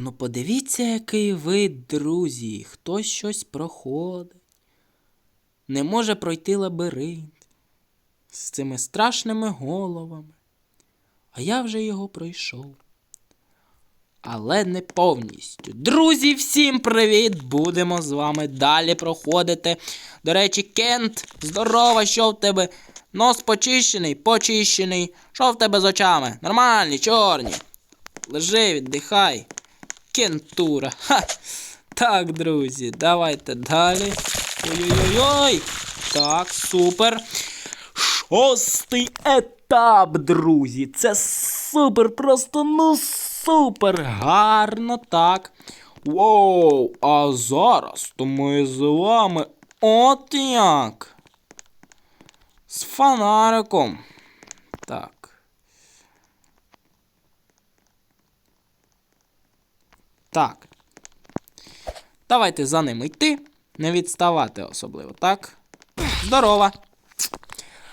Ну, подивіться, який вид, друзі. Хтось щось проходить. Не може пройти лабіринт з цими страшними головами. А я вже його пройшов. Але не повністю. Друзі, всім привіт! Будемо з вами далі проходити. До речі, Кент, здорово, що в тебе? Нос почищений, почищений. Що в тебе з очами? Нормальні, чорні. Лежи, віддихай. Кентура. Ха. Так, друзі, давайте далі. Ой-ой-ой. Так, супер. Шостий етап, друзі. Це супер, просто ну супер гарно, так. Воу, а зараз то ми з вами от як. З фонариком. Так. Так. Давайте за ним йти. Не відставати особливо, так? Здорова.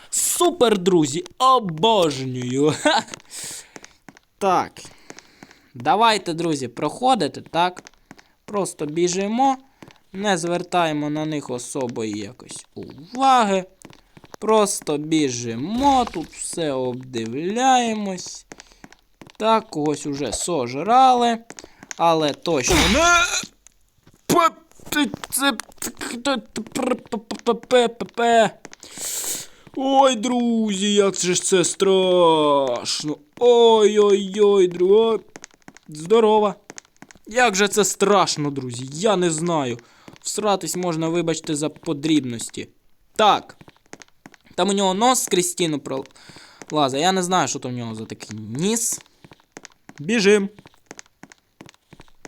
Супер, друзі! Обожнюю! Ха! Так. Давайте, друзі, проходити, так? Просто біжимо, не звертаємо на них особої якось уваги. Просто біжимо, тут все обдивляємось. Так, когось уже сожрали, але точно не. Ой, друзі, як же ж це страшно. Ой-ой-ой, друга. Здорово. Як же це страшно, друзі, я не знаю. Всратись можна, вибачте, за подрібності. Так. Там у нього нос скрізь стіну пролазить. Я не знаю, що там у нього за такий ніс. Біжим.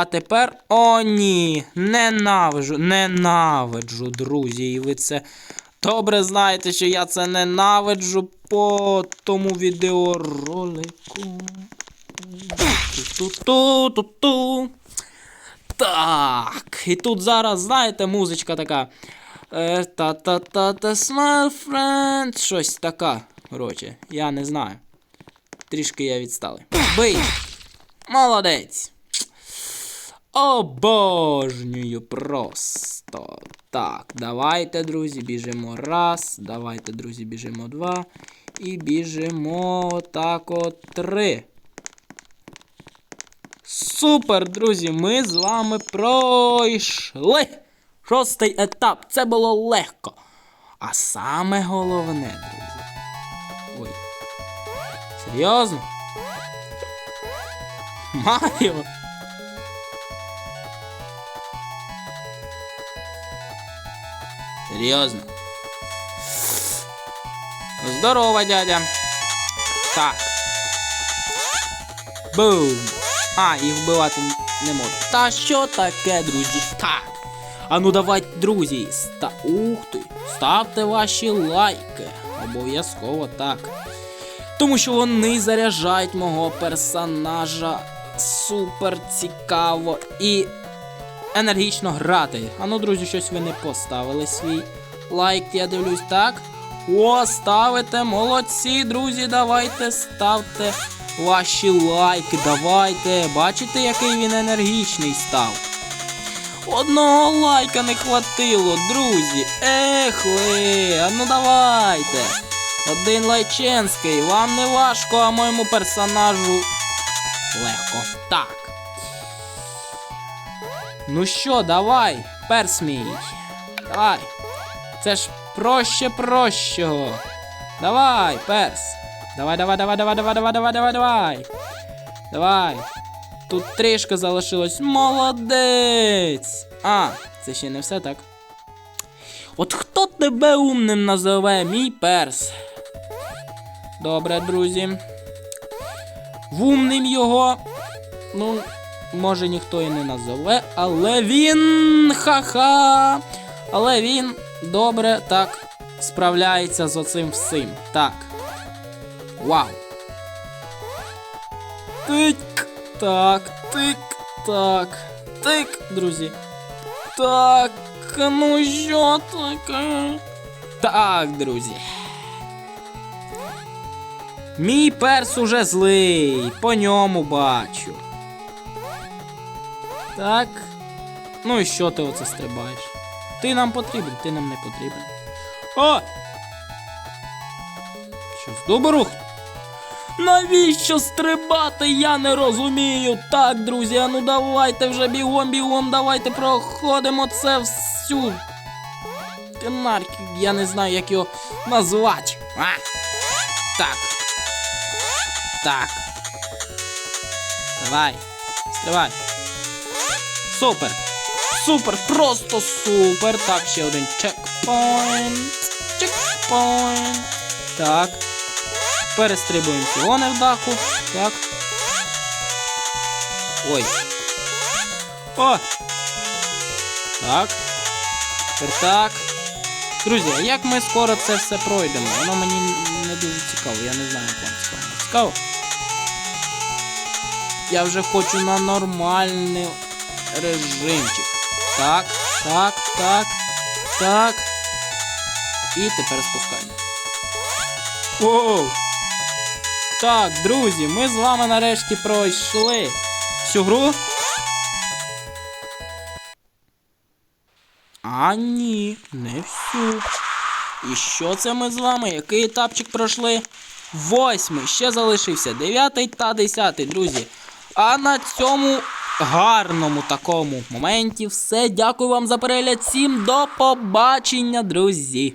А тепер. О, ні! Ненавиджу, ненавиджу, друзі. І ви це добре знаєте, що я це ненавиджу по тому відеоролику. Ту-ту-ту-ту. Так. І тут зараз, знаєте, музичка така. Е, та-та-та-та, smile friend. Щось така. Коротше, я не знаю. Трішки я відстали. Бий! Молодець! Обожнюю просто. Так, давайте, друзі, біжимо раз. Давайте, друзі, біжимо два. І біжимо так от три. Супер, друзі, ми з вами пройшли. Шостий етап. Це було легко. А саме головне, друзі. Ой. Серйозно? Маріо? Серйозно? Здорово, дядя. Так. Бум. А, їх вбивати не можу. Та що таке, друзі? Так. А ну давайте, друзі, ста... Ух ти! Ставте ваші лайки. Обов'язково так. Тому що вони заряджають мого персонажа супер цікаво і енергічно грати. А ну, друзі, щось ви не поставили свій лайк, я дивлюсь, так? О, ставите, молодці, друзі, давайте ставте ваші лайки, давайте. Бачите, який він енергічний став? Одного лайка не хватило, друзі. Ех ви, а ну давайте. Один лайченський, вам не важко, а моєму персонажу легко. Так. Ну що, давай, перс мій. Давай. Це ж проще прощого. Давай, перс. Давай, давай, давай, давай, давай, давай, давай, давай, давай. Давай. Тут трішки залишилось. Молодець! А, це ще не все так. От хто тебе умним назове, мій перс? Добре, друзі. В умним його. Ну, може ніхто і не назове, але він. Ха-ха! Але він добре так справляється з оцим всім. Так. Вау. Тик. Так, тик, так. Тик, друзі. Так, ну що таке? Так, друзі. Мій перс уже злий, по ньому бачу. Так. Ну і що ти оце стрибаєш? Ти нам потрібен, ти нам не потрібен. О! Що з дуборух? Навіщо стрибати? Я не розумію. Так, друзі, а ну давайте вже бігом, бігом, давайте проходимо це всю. Канарки, я не знаю, як його назвати. А? Так. Так. Давай. Стривай. Супер. Супер, просто супер. Так, ще один чекпоінт. Чекпоінт. Так. Перестрибуємо цього невдаху. Так. Ой. О! Так. Тепер так. Друзі, як ми скоро це все пройдемо? Воно мені не дуже цікаво, я не знаю, як вам цікаво. Цікаво? Я вже хочу на нормальний режимчик. Так, так, так, так. І тепер спускаємо. Оу! Так, друзі, ми з вами нарешті пройшли всю гру. А ні, не всю. І що це ми з вами? Який етапчик пройшли? Восьмий. Ще залишився дев'ятий та десятий, друзі. А на цьому гарному такому моменті все. Дякую вам за перегляд. Всім до побачення, друзі.